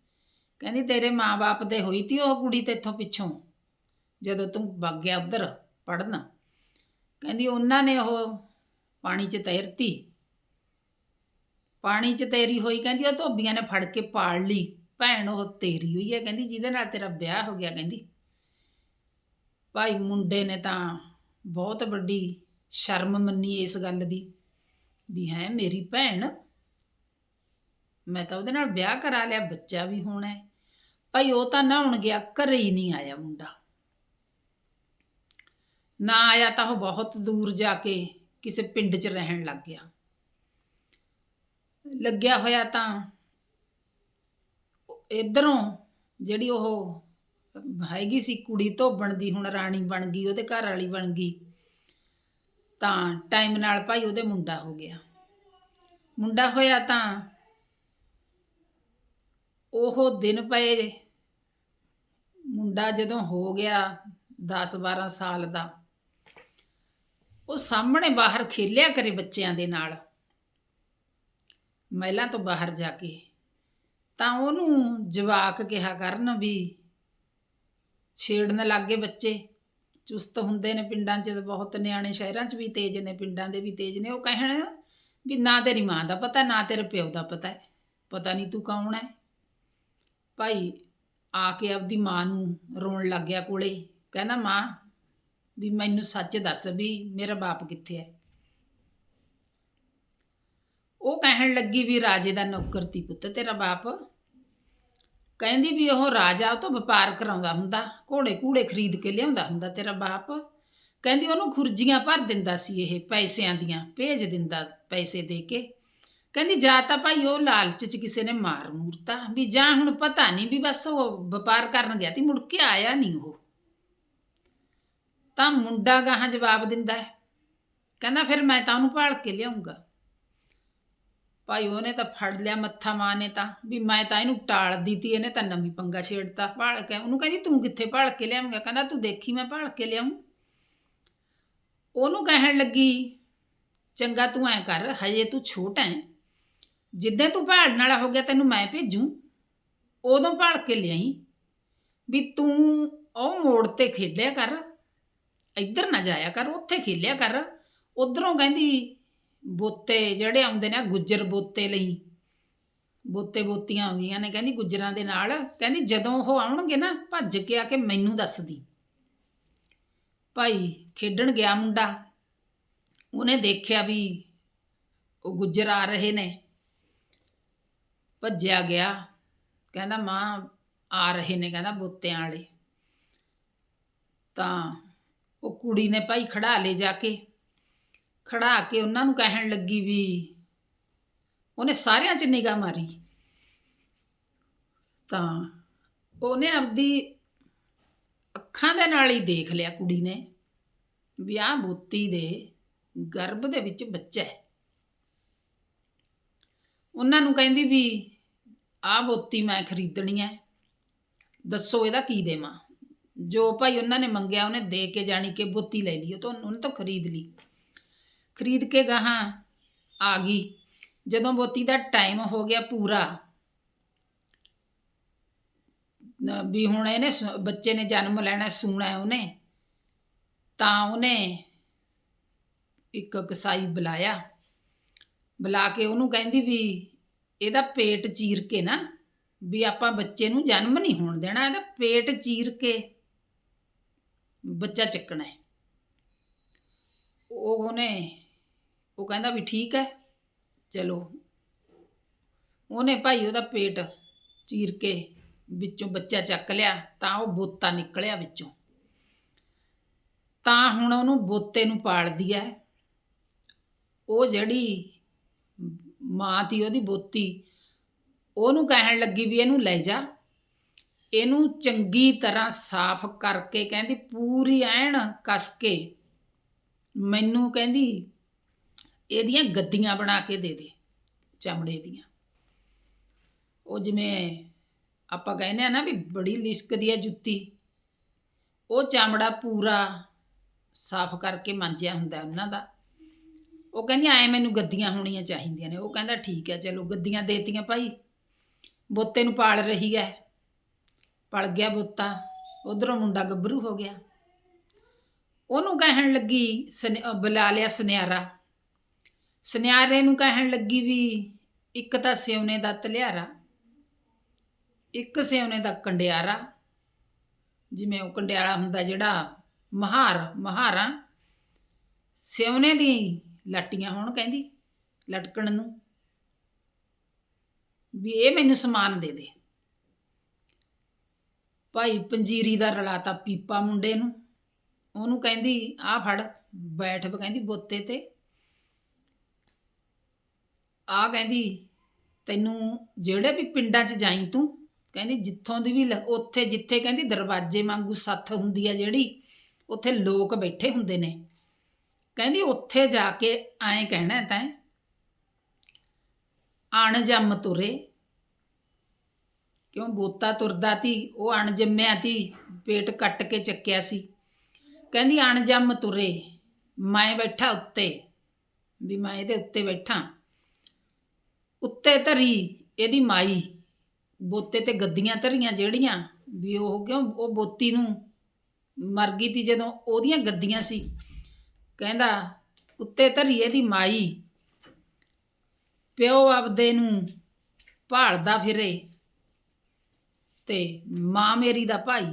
ਕਹਿੰਦੀ, ਤੇਰੇ ਮਾਂ-ਬਾਪ ਦੇ ਹੋਈ ਤੀ ਉਹ ਕੁੜੀ ਤੇ ਇੱਥੋਂ ਪਿੱਛੋਂ, ਜਦੋਂ ਤੂੰ ਵਗ ਗਿਆ ਉਧਰ ਪੜਨ ਕਹਿੰਦੀ, ਉਹਨਾਂ ਨੇ ਉਹ ਪਾਣੀ 'ਚ ਤੈਰਤੀ। ਪਾਣੀ 'ਚ ਤੇਰੀ ਹੋਈ ਕਹਿੰਦੀ ਉਹ ਧੋਬੀਆਂ ਨੇ ਫੜ ਕੇ ਪਾਲ ਲਈ। ਭੈਣ, ਉਹ ਤੇਰੀ ਹੋਈ ਹੈ ਕਹਿੰਦੀ, ਜਿਹਦੇ ਨਾਲ ਤੇਰਾ ਵਿਆਹ ਹੋ ਗਿਆ ਕਹਿੰਦੀ। ਭਾਈ ਮੁੰਡੇ ਨੇ ਤਾਂ ਬਹੁਤ ਵੱਡੀ ਸ਼ਰਮ ਮੰਨੀ ਇਸ ਗੱਲ ਦੀ ਵੀ ਹੈ, ਮੇਰੀ ਭੈਣ, ਮੈਂ ਤਾਂ ਉਹਦੇ ਨਾਲ ਵਿਆਹ ਕਰਾ ਲਿਆ, ਬੱਚਾ ਵੀ ਹੋਣਾ ਹੈ। ਭਾਈ ਉਹ ਤਾਂ ਨਹਾਉਣ ਗਿਆ, ਘਰੇ ਹੀ ਨਹੀਂ ਆਇਆ ਮੁੰਡਾ। ਨਾ ਆਇਆ ਤਾਂ ਉਹ ਬਹੁਤ ਦੂਰ ਜਾ ਕੇ ਕਿਸੇ ਪਿੰਡ 'ਚ ਰਹਿਣ ਲੱਗ ਗਿਆ। ਲੱਗਿਆ ਹੋਇਆ ਤਾਂ ਇਧਰੋਂ ਜਿਹੜੀ ਉਹ ਹੈਗੀ ਸੀ ਕੁੜੀ ਧੋਬਣ ਦੀ, ਹੁਣ ਰਾਣੀ ਬਣ ਗਈ, ਉਹਦੇ ਘਰ ਵਾਲੀ ਬਣ ਗਈ, ਤਾਂ ਟਾਈਮ ਨਾਲ ਭਾਈ ਉਹਦੇ ਮੁੰਡਾ ਹੋ ਗਿਆ। ਮੁੰਡਾ ਹੋਇਆ ਤਾਂ ਉਹ ਦਿਨ ਪਏ, ਮੁੰਡਾ ਜਦੋਂ ਹੋ ਗਿਆ 10 12 ਸਾਲ ਦਾ, ਉਹ ਸਾਹਮਣੇ ਬਾਹਰ ਖੇਲਿਆ ਕਰੇ ਬੱਚਿਆਂ ਦੇ ਨਾਲ। ਮਹਿਲਾਂ ਤੋਂ ਬਾਹਰ ਜਾ ਕੇ, ਤਾਂ ਉਹਨੂੰ ਜਵਾਕ ਕਿਹਾ ਕਰਨ ਵੀ ਛੇੜਨ ਲੱਗੇ ਬੱਚੇ। ਚੁਸਤ ਹੁੰਦੇ ਨੇ ਪਿੰਡਾਂ 'ਚ ਤਾਂ ਬਹੁਤ ਨਿਆਣੇ ਸ਼ਹਿਰਾਂ 'ਚ ਵੀ ਤੇਜ਼ ਨੇ, ਪਿੰਡਾਂ ਦੇ ਵੀ ਤੇਜ਼ ਨੇ। ਉਹ ਕਹਿਣ ਵੀ ਨਾ ਤੇਰੀ ਮਾਂ ਦਾ ਪਤਾ, ਨਾ ਤੇਰੇ ਪਿਓ ਦਾ ਪਤਾ ਹੈ। ਪਤਾ ਨਹੀਂ ਤੂੰ ਕੌਣ ਹੈ। ਭਾਈ ਆ ਕੇ ਆਪਦੀ ਮਾਂ ਨੂੰ ਰੋਣ ਲੱਗ ਗਿਆ ਕੋਲੇ। ਕਹਿੰਦਾ, ਮਾਂ, ਵੀ ਮੈਨੂੰ ਸੱਚ ਦੱਸ ਵੀ ਮੇਰਾ ਬਾਪ ਕਿੱਥੇ ਹੈ? ਉਹ ਕਹਿਣ ਲੱਗੀ ਵੀ ਰਾਜੇ ਦਾ ਨੌਕਰ ਤੀ ਪੁੱਤ, ਤੇਰਾ ਬਾਪ। ਕਹਿੰਦੀ ਵੀ ਉਹ ਰਾਜਾ ਉਹ ਤੋਂ ਵਪਾਰ ਕਰਾਉਂਦਾ ਹੁੰਦਾ, ਘੋੜੇ ਕੂੜੇ ਖਰੀਦ ਕੇ ਲਿਆਉਂਦਾ ਹੁੰਦਾ ਤੇਰਾ ਬਾਪ। ਕਹਿੰਦੀ ਉਹਨੂੰ ਖੁਰਜੀਆਂ ਭਰ ਦਿੰਦਾ ਸੀ ਇਹ ਪੈਸਿਆਂ ਦੀਆਂ, ਭੇਜ ਦਿੰਦਾ ਪੈਸੇ ਦੇ ਕੇ। ਕਹਿੰਦੀ ਜਾਂ ਤਾਂ ਭਾਈ ਉਹ ਲਾਲਚ ਚ ਕਿਸੇ ਨੇ ਮਾਰ ਮੂਰਤਾ, ਵੀ ਜਾਂ ਹੁਣ ਪਤਾ ਨਹੀਂ ਵੀ ਬਸ ਉਹ ਵਪਾਰ ਕਰਨ ਗਿਆ ਤੀ, ਮੁੜ ਕੇ ਆਇਆ ਨਹੀਂ ਉਹ। ਤਾਂ ਮੁੰਡਾ ਗਾਹਾਂ ਜਵਾਬ ਦਿੰਦਾ ਹੈ, ਕਹਿੰਦਾ ਫਿਰ ਮੈਂ ਤਾਂ ਉਹਨੂੰ ਭਾਲ ਕੇ ਲਿਆਉਂਗਾ। ਭਾਈ ਉਹਨੇ ਤਾਂ ਫੜ ਲਿਆ ਮੱਥਾ ਮਾਂ ਨੇ ਤਾਂ, ਵੀ ਮੈਂ ਤਾਂ ਇਹਨੂੰ ਟਾਲਦੀ ਤੀ, ਇਹਨੇ ਤਾਂ ਨਵੀਂ ਪੰਗਾ ਛੇੜਤਾ। ਭਾਲ ਕੇ, ਉਹਨੂੰ ਕਹਿੰਦੀ, ਤੂੰ ਕਿੱਥੇ ਭਾਲ ਕੇ ਲਿਆਉਂਗਾ ਕਹਿੰਦਾ, ਤੂੰ ਦੇਖੀ ਮੈਂ ਭਾਲ ਕੇ ਲਿਆਉਂ ਉਹਨੂੰ ਕਹਿਣ ਲੱਗੀ, ਚੰਗਾ ਤੂੰ ਐ ਕਰ, ਹਜੇ ਤੂੰ ਛੋਟਾ ਹੈ ਜਿੱਦਾਂ ਤੂੰ ਭਾਲਣ ਵਾਲਾ ਹੋ ਗਿਆ, ਤੈਨੂੰ ਮੈਂ ਭੇਜੂ। ਉਦੋਂ ਭਾਲ ਕੇ ਲਿਆਈ। ਵੀ ਤੂੰ ਉਹ ਮੋੜ ਤੇ ਖੇਡਿਆ ਕਰ। ਇੱਧਰ ਨਾ ਜਾਇਆ ਕਰ, ਉੱਥੇ ਖੇਲਿਆ ਕਰ। ਉਧਰੋਂ ਕਹਿੰਦੀ ਬੋਤੇ ਜਿਹੜੇ ਆਉਂਦੇ ਨੇ ਗੁੱਜਰ ਬੋਤੇ ਲਈ। ਬੋਤੇ ਬੋਤੀਆਂ ਆਉਂਦੀਆਂ ਨੇ, ਕਹਿੰਦੀ ਗੁੱਜਰਾਂ ਦੇ ਨਾਲ। ਕਹਿੰਦੀ ਜਦੋਂ ਉਹ ਆਉਣਗੇ ਨਾ, ਭੱਜ ਕੇ ਆ ਕੇ ਮੈਨੂੰ ਦੱਸਦੀ। ਭਾਈ ਖੇਡਣ ਗਿਆ ਮੁੰਡਾ। ਉਹਨੇ ਦੇਖਿਆ ਵੀ ਉਹ ਗੁੱਜਰ ਆ ਰਹੇ ਨੇ। ਭੱਜਿਆ ਗਿਆ। ਕਹਿੰਦਾ, ਮਾਂ, ਆ ਰਹੇ ਨੇ, ਕਹਿੰਦਾ ਬੋਤਿਆਂ ਵਾਲੇ। ਤਾਂ ਉਹ ਕੁੜੀ ਨੇ ਭਾਈ ਖੜਾ ਲੈ ਜਾ ਕੇ ਖੜਾ ਕੇ ਉਹਨਾਂ ਨੂੰ ਕਹਿਣ ਲੱਗੀ ਵੀ ਉਹਨੇ ਸਾਰਿਆਂ 'ਚ ਨਿਗਾਹ ਮਾਰੀ। ਤਾਂ ਉਹਨੇ ਆਪਦੀ ਅੱਖਾਂ ਦੇ ਨਾਲ ਹੀ ਦੇਖ ਲਿਆ ਕੁੜੀ ਨੇ ਵੀ ਆਹ ਬੋਤੀ ਦੇ ਗਰਭ ਦੇ ਵਿੱਚ ਬੱਚਾ ਹੈ। ਉਹਨਾਂ ਨੂੰ ਕਹਿੰਦੀ ਵੀ ਆਹ ਬੋਤੀ ਮੈਂ ਖਰੀਦਣੀ ਹੈ, ਦੱਸੋ ਇਹਦਾ ਕੀ ਦੇਵਾਂ? ਜੋ ਭਾਈ ਉਹਨਾਂ ਨੇ ਮੰਗਿਆ ਉਹਨੇ ਦੇ ਕੇ ਜਾਣੀ ਕਿ ਬੋਤੀ ਲੈ ਲਈ, ਉਹ ਤੋਂ ਉਹਨੇ ਤਾਂ ਖਰੀਦ ਲਈ। ਖਰੀਦ ਕੇ ਗਾਹਾਂ, ਆ ਗਈ। ਜਦੋਂ ਬੋਤੀ ਦਾ ਟਾਈਮ ਹੋ ਗਿਆ ਪੂਰਾ ਵੀ ਹੁਣ ਇਹਨੇ ਸ- ਬੱਚੇ ਨੇ ਜਨਮ ਲੈਣਾ, ਸੂਣਾ ਉਹਨੇ, ਤਾਂ ਉਹਨੇ ਇੱਕ ਕਸਾਈ ਬੁਲਾਇਆ। ਬੁਲਾ ਕੇ ਉਹਨੂੰ ਕਹਿੰਦੀ ਵੀ ਇਹਦਾ ਪੇਟ ਚੀਰ ਕੇ ਨਾ, ਵੀ ਆਪਾਂ ਬੱਚੇ ਨੂੰ ਜਨਮ ਨਹੀਂ ਹੋਣ ਦੇਣਾ, ਇਹਦਾ ਪੇਟ ਚੀਰ ਕੇ ਬੱਚਾ ਚੱਕਣਾ ਹੈ। ਉਹ ਉਹਨੇ ਉਹ ਕਹਿੰਦਾ ਵੀ ਠੀਕ ਹੈ, ਚਲੋ। ਉਹਨੇ ਭਾਈ ਉਹਦਾ ਪੇਟ ਚੀਰ ਕੇ ਵਿੱਚੋਂ ਬੱਚਾ ਚੱਕ ਲਿਆ, ਤਾਂ ਉਹ ਬੋਤਾ ਨਿਕਲਿਆ ਵਿੱਚੋਂ। ਤਾਂ ਹੁਣ ਉਹਨੂੰ ਬੋਤੇ ਨੂੰ ਪਾਲਦੀ ਹੈ। ਉਹ ਜਿਹੜੀ ਮਾਂ ਤੀ ਉਹਦੀ ਬੋਤੀ, ਉਹਨੂੰ ਕਹਿਣ ਲੱਗੀ ਵੀ ਇਹਨੂੰ ਲੈ ਜਾ। ਇਹਨੂੰ ਚੰਗੀ ਤਰ੍ਹਾਂ ਸਾਫ਼ ਕਰਕੇ ਕਹਿੰਦੀ, ਪੂਰੀ ਐਨ ਕਸ ਕੇ, ਮੈਨੂੰ ਕਹਿੰਦੀ ਇਹਦੀਆਂ ਗੱਦੀਆਂ ਬਣਾ ਕੇ ਦੇ ਦੇ, ਚਮੜੇ ਦੀਆਂ। ਉਹ ਜਿਵੇਂ ਆਪਾਂ ਕਹਿੰਦੇ ਆ ਨਾ ਵੀ ਬੜੀ ਲਿਸ਼ਕਦੀ ਹੈ ਜੁੱਤੀ, ਉਹ ਚਮੜਾ ਪੂਰਾ ਸਾਫ਼ ਕਰਕੇ ਮਾਂਜਿਆ ਹੁੰਦਾ ਉਹਨਾਂ ਦਾ। ਉਹ ਕਹਿੰਦੀ ਐ ਮੈਨੂੰ ਗੱਦੀਆਂ ਹੋਣੀਆਂ ਚਾਹੀਦੀਆਂ ਨੇ। ਉਹ ਕਹਿੰਦਾ ਠੀਕ ਹੈ ਚਲੋ ਗੱਦੀਆਂ ਦੇਤੀਆਂ ਭਾਈ। ਬੋਤੇ ਨੂੰ ਪਾਲ ਰਹੀ ਹੈ ਪਲ ਗਿਆ ਬੋਤਾ, ਉਧਰੋਂ ਮੁੰਡਾ ਗੱਭਰੂ ਹੋ ਗਿਆ। ਉਹਨੂੰ ਕਹਿਣ ਲੱਗੀ ਸਨ- ਬੁਲਾ ਲਿਆ ਸੁਨਿਆਰਾ। ਸੁਨਿਆਰੇ ਨੂੰ ਕਹਿਣ ਲੱਗੀ ਵੀ ਇੱਕ ਤਾਂ ਸਿਉਨੇ ਦਾ ਤਲਿਆਰਾ, ਇੱਕ ਸਿਉਨੇ ਦਾ ਕੰਡਿਆਰਾ। ਜਿਵੇਂ ਉਹ ਕੰਡਿਆਲਾ ਹੁੰਦਾ ਜਿਹੜਾ ਮਹਾਰ, ਮਹਾਰਾ ਸਿਉਨੇ ਦੀ ਲੱਟੀਆਂ ਹੋਣ ਕਹਿੰਦੀ, ਲਟਕਣ ਨੂੰ, ਵੀ ਇਹ ਮੈਨੂੰ ਸਮਾਨ ਦੇ ਦੇ। ਭਾਈ ਪੰਜੀਰੀ ਦਾ ਰਲਾਤਾ ਪੀਪਾ ਮੁੰਡੇ ਨੂੰ, ਉਹਨੂੰ ਕਹਿੰਦੀ ਆ ਫੜ। ਬੈਠ ਬ ਕਹਿੰਦੀ, ਬੋਤੇ ਤੇ। ਆ ਕਹਿੰਦੀ, ਤੈਨੂੰ ਜਿਹੜੇ ਵੀ ਪਿੰਡਾਂ 'ਚ ਜਾਈ ਤੂੰ, ਕਹਿੰਦੀ ਜਿੱਥੋਂ ਦੀ ਵੀ ਲ- ਉੱਥੇ ਜਿੱਥੇ ਕਹਿੰਦੀ ਦਰਵਾਜ਼ੇ ਵਾਂਗੂ ਸੱਥ ਹੁੰਦੀ ਆ ਜਿਹੜੀ, ਉੱਥੇ ਲੋਕ ਬੈਠੇ ਹੁੰਦੇ ਨੇ। ਕਹਿੰਦੀ ਉੱਥੇ ਜਾ ਕੇ ਐਂ ਕਹਿਣਾ ਤੈਂ, ਅਣਜੰਮ ਤੁਰੇ। ਕਿਉਂ ਬੋਤਾ ਤੁਰਦਾ ਤੀ, ਉਹ ਅਣਜੰਮਿਆ ਤੀ, ਪੇਟ ਕੱਟ ਕੇ ਚੱਕਿਆ ਸੀ। ਕਹਿੰਦੀ ਅਣਜੰਮ ਤੁਰੇ, ਮੈਂ ਬੈਠਾ ਉੱਤੇ, ਵੀ ਮੈਂ ਇਹਦੇ ਉੱਤੇ ਬੈਠਾ। ਉੱਤੇ ਧਰੀ ਇਹਦੀ ਮਾਈ। ਬੋਤੇ ਤੇ ਗੱਦੀਆਂ ਧਰੀਆਂ ਜਿਹੜੀਆਂ ਵੀ ਉਹ ਕਿਉਂ? ਉਹ ਬੋਤੀ ਨੂੰ ਮਰ ਗਈ ਤੀ ਜਦੋਂ ਉਹਦੀਆਂ ਗੱਦੀਆਂ ਸੀ। ਕਹਿੰਦਾ, ਉੱਤੇ ਧਰੀ ਇਹਦੀ ਮਾਈ। ਪਿਓ ਆਪਦੇ ਨੂੰ ਭਾਲਦਾ ਫਿਰੇ ਤੇ ਮਾਂ ਮੇਰੀ ਦਾ ਭਾਈ।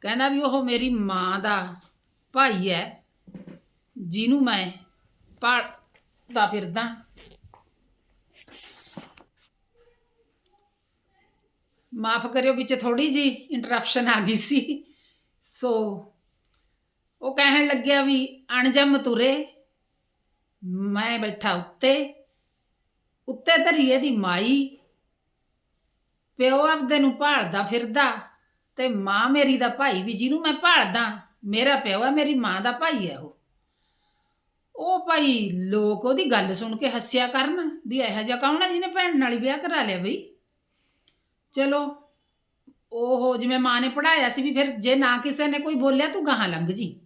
ਕਹਿੰਦਾ ਵੀ ਉਹ ਮੇਰੀ ਮਾਂ ਦਾ ਭਾਈ ਹੈ, ਜਿਹਨੂੰ ਮੈਂ ਭਾਲਦਾ ਫਿਰਦਾ। ਮਾਫ ਕਰਿਓ ਵਿੱਚ ਥੋੜੀ ਜੀ ਇੰਟਰਪਸ਼ਨ ਆ ਗਈ ਸੀ। ਸੋ ਉਹ ਕਹਿਣ ਲੱਗਿਆ ਵੀ ਅਣਜਮ ਤੁਰੇ, ਮੈਂ ਬੈਠਾ ਉੱਤੇ ਉੱਤੇ ਧਰੀਏ ਦੀ ਮਾਈ, ਪਿਓ ਆਪਦੇ ਨੂੰ ਭਾਲਦਾ ਫਿਰਦਾ ਤੇ ਮਾਂ ਮੇਰੀ ਦਾ ਭਾਈ ਵੀ ਜਿਹਨੂੰ ਮੈਂ ਭਾਲਦਾ, ਮੇਰਾ ਪਿਓ ਹੈ, ਮੇਰੀ ਮਾਂ ਦਾ ਭਾਈ ਹੈ ਉਹ। ਉਹ ਭਾਈ ਲੋਕ ਉਹਦੀ ਗੱਲ ਸੁਣ ਕੇ ਹੱਸਿਆ ਕਰਨ ਵੀ ਇਹੋ ਜਿਹਾ ਕੌਣ ਹੈ ਜਿਹਨੇ ਭੈਣ ਨਾਲ ਹੀ ਵਿਆਹ ਕਰਾ ਲਿਆ ਬਈ? ਚਲੋ, ਉਹ ਜਿਵੇਂ ਮਾਂ ਨੇ ਪੜਾਇਆ ਸੀ ਵੀ ਫਿਰ ਜੇ ਨਾ ਕਿਸੇ ਨੇ ਕੋਈ ਬੋਲਿਆ ਤੂੰ ਗਾਹਾਂ ਲੰਘ ਜੀ।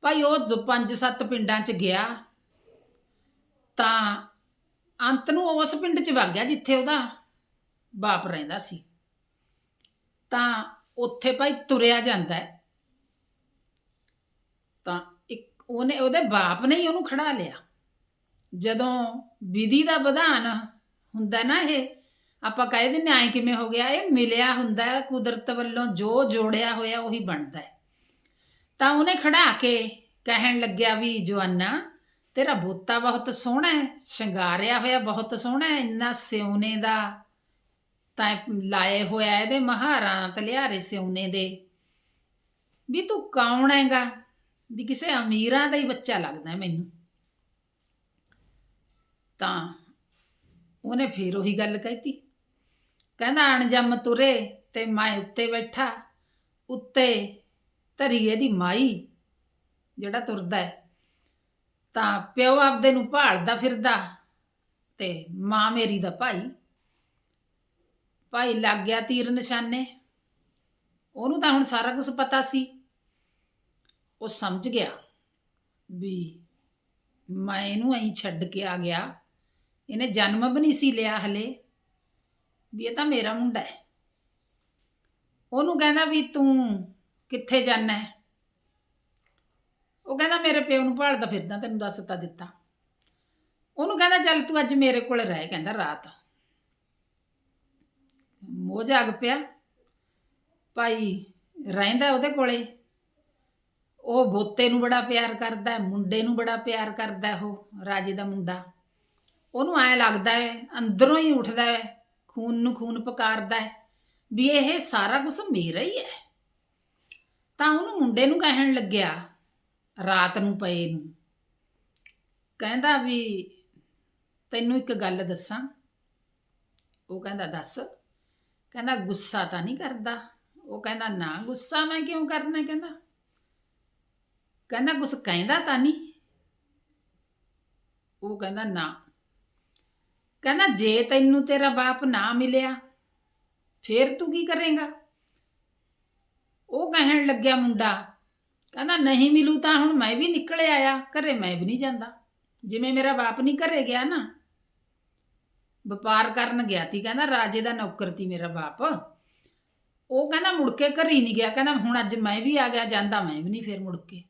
ਭਾਈ ਉਹ ਦ- ਪੰਜ ਸੱਤ ਪਿੰਡਾਂ 'ਚ ਗਿਆ, ਤਾਂ ਅੰਤ ਨੂੰ ਉਸ ਪਿੰਡ 'ਚ ਵਗ ਗਿਆ ਜਿੱਥੇ ਉਹਦਾ ਬਾਪ ਰਹਿੰਦਾ ਸੀ। ਤਾਂ ਉੱਥੇ ਭਾਈ ਤੁਰਿਆ ਜਾਂਦਾ ਹੈ। ਤਾਂ ਇੱਕ ਉਹਨੇ, ਉਹਦੇ ਬਾਪ ਨੇ ਹੀ ਉਹਨੂੰ ਖੜਾ ਲਿਆ। ਜਦੋਂ ਵਿਧੀ ਦਾ ਵਿਧਾਨ ਹੁੰਦਾ ਨਾ ਇਹ ਆਪਾਂ ਕਹਿ ਦਿੰਦੇ ਐ ਕਿਵੇਂ ਹੋ ਗਿਆ? ਇਹ ਮਿਲਿਆ ਹੁੰਦਾ ਹੈ, ਕੁਦਰਤ ਵੱਲੋਂ ਜੋ ਜੋੜਿਆ ਹੋਇਆ ਉਹੀ ਬਣਦਾ ਹੈ। ਤਾਂ ਉਹਨੇ ਖੜਾ ਕੇ ਕਹਿਣ ਲੱਗਿਆ ਵੀ ਜਵਾਨਾ ਤੇਰਾ ਬੋਤਾ ਬਹੁਤ ਸੋਹਣਾ ਹੈ ਸ਼ਿੰਗਾਰਿਆ ਹੋਇਆ ਬਹੁਤ ਸੋਹਣਾ ਹੈ ਇੰਨਾ ਸਿਉਨੇ ਦਾ ਤਾਂ ਲਾਏ ਹੋਇਆ ਇਹਦੇ ਮਹਾਰਾਂ ਤਲਿਆਰੇ ਸਿਉਨੇ ਦੇ। ਵੀ ਤੂੰ ਕੌਣ ਹੈਗਾ? ਵੀ ਕਿਸੇ ਅਮੀਰਾਂ ਦਾ ਹੀ ਬੱਚਾ ਲੱਗਦਾ ਮੈਨੂੰ। ਤਾਂ ਉਹਨੇ ਫੇਰ ਉਹੀ ਗੱਲ ਕਹਿਤੀ। ਕਹਿੰਦਾ, ਅਣਜੰਮ ਤੁਰੇ ਤੇ ਮੈਂ ਉੱਤੇ ਬੈਠਾ। ਉੱਤੇ ਧਰੀਏ ਦੀ ਮਾਈ ਜਿਹੜਾ ਤੁਰਦਾ ਹੈ। ਤਾਂ ਪਿਓ ਆਪਦੇ ਨੂੰ ਭਾਲਦਾ ਫਿਰਦਾ ਤੇ ਮਾਂ ਮੇਰੀ ਦਾ ਭਾਈ। ਭਾਈ ਲੱਗ ਗਿਆ ਤੀਰ ਨਿਸ਼ਾਨੇ। ਉਹਨੂੰ ਤਾਂ ਹੁਣ ਸਾਰਾ ਕੁਝ ਪਤਾ ਸੀ। ਉਹ ਸਮਝ ਗਿਆ ਵੀ ਮੈਂ ਇਹਨੂੰ ਐਂ ਛੱਡ ਕੇ ਆ ਗਿਆ। ਇਹਨੇ ਜਨਮ ਵੀ ਨਹੀਂ ਸੀ ਲਿਆ ਹਲੇ। ਵੀ ਇਹ ਤਾਂ ਮੇਰਾ ਮੁੰਡਾ ਹੈ। ਉਹਨੂੰ ਕਹਿੰਦਾ ਵੀ ਤੂੰ ਕਿੱਥੇ ਜਾਣਾ ਹੈ? ਉਹ ਕਹਿੰਦਾ ਮੇਰੇ ਪਿਓ ਨੂੰ ਭਾਲਦਾ ਫਿਰਦਾ, ਤੈਨੂੰ ਦੱਸ ਤਾ ਦਿੱਤਾ। ਉਹਨੂੰ ਕਹਿੰਦਾ, ਚੱਲ ਤੂੰ ਅੱਜ ਮੇਰੇ ਕੋਲ ਰਹਿ, ਕਹਿੰਦਾ ਰਾਤ। ਮੋਹ ਜਾਗ ਪਿਆ। ਭਾਈ ਰਹਿੰਦਾ ਉਹਦੇ ਕੋਲੇ। ਉਹ ਬੋਤੇ ਨੂੰ ਬੜਾ ਪਿਆਰ ਕਰਦਾ, ਮੁੰਡੇ ਨੂੰ ਬੜਾ ਪਿਆਰ ਕਰਦਾ ਉਹ, ਰਾਜੇ ਦਾ ਮੁੰਡਾ। ਉਹਨੂੰ ਐ ਲੱਗਦਾ ਹੈ, ਅੰਦਰੋਂ ਹੀ ਉੱਠਦਾ ਹੈ। ਖੂਨ ਨੂੰ ਖੂਨ ਪੁਕਾਰਦਾ ਹੈ, ਵੀ ਇਹ ਸਾਰਾ ਕੁਝ ਮੇਰਾ ਹੀ ਹੈ। ਤਾਂ ਉਹਨੂੰ ਮੁੰਡੇ ਨੂੰ ਕਹਿਣ ਲੱਗਿਆ, ਰਾਤ ਨੂੰ ਪਏ ਨੂੰ। ਕਹਿੰਦਾ ਵੀ ਤੈਨੂੰ ਇੱਕ ਗੱਲ ਦੱਸਾਂ। ਉਹ ਕਹਿੰਦਾ, ਦੱਸ। ਕਹਿੰਦਾ, ਗੁੱਸਾ ਤਾਂ ਨਹੀਂ ਕਰਦਾ। ਉਹ ਕਹਿੰਦਾ, ਨਾ ਗੁੱਸਾ ਮੈਂ ਕਿਉਂ ਕਰਨਾ ਕਹਿੰਦਾ। ਕਹਿੰਦਾ, ਕੁਛ ਕਹਿੰਦਾ ਤਾਂ ਨਹੀਂ। ਉਹ ਕਹਿੰਦਾ, ਨਾ। ਕਹਿੰਦਾ, ਜੇ ਤੈਨੂੰ ਤੇਰਾ ਬਾਪ ਨਾ ਮਿਲਿਆ, ਫੇਰ ਤੂੰ ਕੀ ਕਰੇਗਾ? ਉਹ ਕਹਿਣ ਲੱਗਿਆ ਮੁੰਡਾ, ਕਹਿੰਦਾ, ਨਹੀਂ ਮਿਲੂ ਤਾਂ ਹੁਣ ਮੈਂ ਵੀ ਨਿਕਲ ਆਇਆ, ਘਰੇ ਮੈਂ ਵੀ ਨਹੀਂ ਜਾਂਦਾ। ਜਿਵੇਂ ਮੇਰਾ ਬਾਪ ਨਹੀਂ ਘਰੇ ਗਿਆ ਨਾ, ਵਪਾਰ ਕਰਨ ਗਿਆ ਤੀ, ਕਹਿੰਦਾ, ਰਾਜੇ ਦਾ ਨੌਕਰ ਤੀ ਮੇਰਾ ਬਾਪ। ਉਹ ਕਹਿੰਦਾ, ਮੁੜ ਕੇ ਘਰੇ ਨਹੀਂ ਗਿਆ, ਕਹਿੰਦਾ, ਹੁਣ ਅੱਜ ਮੈਂ ਵੀ ਆ ਗਿਆ, ਜਾਂਦਾ ਮੈਂ ਵੀ ਨਹੀਂ ਫੇਰ ਮੁੜ ਕੇ।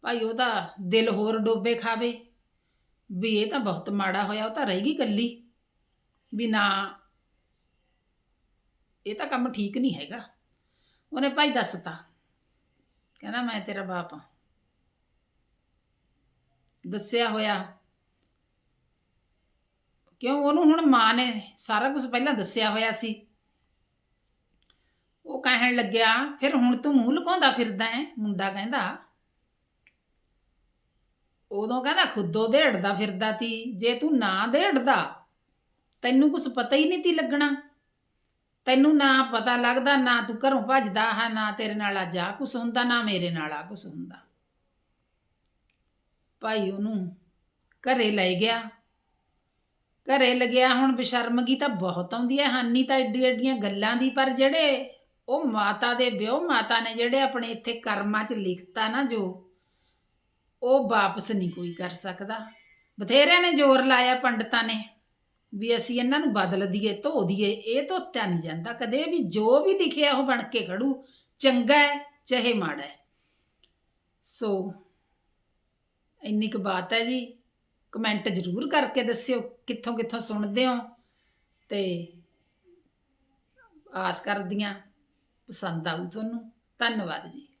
ਭਾਈ, ਉਹ ਤਾਂ ਦਿਲ ਹੋਰ ਡੋਬੇ ਖਾਵੇ। ਵੀ ਇਹ ਤਾਂ ਬਹੁਤ ਮਾੜਾ ਹੋਇਆ, ਉਹ ਤਾਂ ਰਹੇਗੀ ਕੱਲੀ ਵੀ ਨਾ, ਇਹ ਤਾਂ ਕੰਮ ਠੀਕ ਨਹੀਂ ਹੈਗਾ। ਉਹਨੇ ਭਾਈ ਦੱਸਤਾ, ਕਹਿੰਦਾ ਮੈਂ ਤੇਰਾ ਬਾਪ ਹਾਂ। ਦੱਸਿਆ ਹੋਇਆ। ਕਿਉਂ? ਉਹਨੂੰ ਹੁਣ ਮਾਂ ਨੇ ਸਾਰਾ ਕੁਝ ਪਹਿਲਾਂ ਦੱਸਿਆ ਹੋਇਆ ਸੀ। ਉਹ ਕਹਿਣ ਲੱਗਿਆ, ਫਿਰ ਹੁਣ ਤੂੰ ਮੂੰਹ ਲੁਕਾਉਂਦਾ ਫਿਰਦਾ ਹੈ? ਮੁੰਡਾ ਕਹਿੰਦਾ ਉਦੋਂ ਕਹਿੰਦਾ ਖੁੱਦੋ ਦੇੜਦਾ ਫਿਰਦਾ ਤੀ, ਜੇ ਤੂੰ ਨਾ ਦੇੜਦਾ ਤੈਨੂੰ ਕੁਝ ਪਤਾ ਹੀ ਨਹੀਂ ਤੀ ਲੱਗਣਾ। ਤੈਨੂੰ ਨਾ ਪਤਾ ਲੱਗਦਾ, ਨਾ ਤੂੰ ਘਰੋਂ ਭੱਜਦਾ, ਹਾਂ, ਨਾ ਤੇਰੇ ਨਾਲ ਆ ਜਾ ਕੁਛ ਹੁੰਦਾ, ਨਾ ਮੇਰੇ ਨਾਲ ਆ ਕੁਛ ਹੁੰਦਾ। ਭਾਈ ਉਹਨੂੰ ਘਰੇ ਲੈ ਗਿਆ। ਘਰੇ ਲਗਿਆ ਹੁਣ ਬਸ਼ਰਮਗੀ ਤਾਂ ਬਹੁਤ ਆਉਂਦੀ ਹੈ, ਹਾਨੀ ਤਾਂ ਏਡੀ ਏਡੀਆਂ ਗੱਲਾਂ ਦੀ, ਪਰ ਜਿਹੜੇ ਉਹ ਮਾਤਾ ਦੇ ਵਿਆਹ ਮਾਤਾ ਨੇ ਜਿਹੜੇ ਆਪਣੇ ਇੱਥੇ ਕਰਮਾਂ 'ਚ ਲਿਖਤਾ ਨਾ ਜੋ ਉਹ ਵਾਪਸ ਨਹੀਂ ਕੋਈ ਕਰ ਸਕਦਾ। ਬਥੇਰਿਆਂ ਨੇ ਜ਼ੋਰ ਲਾਇਆ ਪੰਡਤਾਂ ਨੇ ਵੀ ਅਸੀਂ ਇਹਨਾਂ ਨੂੰ ਬਦਲ ਦਈਏ, ਧੋ ਦਈਏ। ਇਹ ਧੋਤਿਆ ਨਹੀਂ ਜਾਂਦਾ ਕਦੇ ਵੀ। ਜੋ ਵੀ ਲਿਖਿਆ ਉਹ ਬਣ ਕੇ ਖੜੂ। ਚੰਗਾ ਹੈ, ਚਾਹੇ ਮਾੜਾ ਹੈ। ਸੋ, ਇੰਨੀ ਕੁ ਬਾਤ ਹੈ ਜੀ। ਕਮੈਂਟ ਜ਼ਰੂਰ ਕਰਕੇ ਦੱਸਿਓ ਕਿੱਥੋਂ ਕਿੱਥੋਂ ਸੁਣਦੇ ਹੋ। ਤੇ ਆਸ ਕਰਦੀਆਂ ਪਸੰਦ ਆਊ ਤੁਹਾਨੂੰ। ਧੰਨਵਾਦ ਜੀ।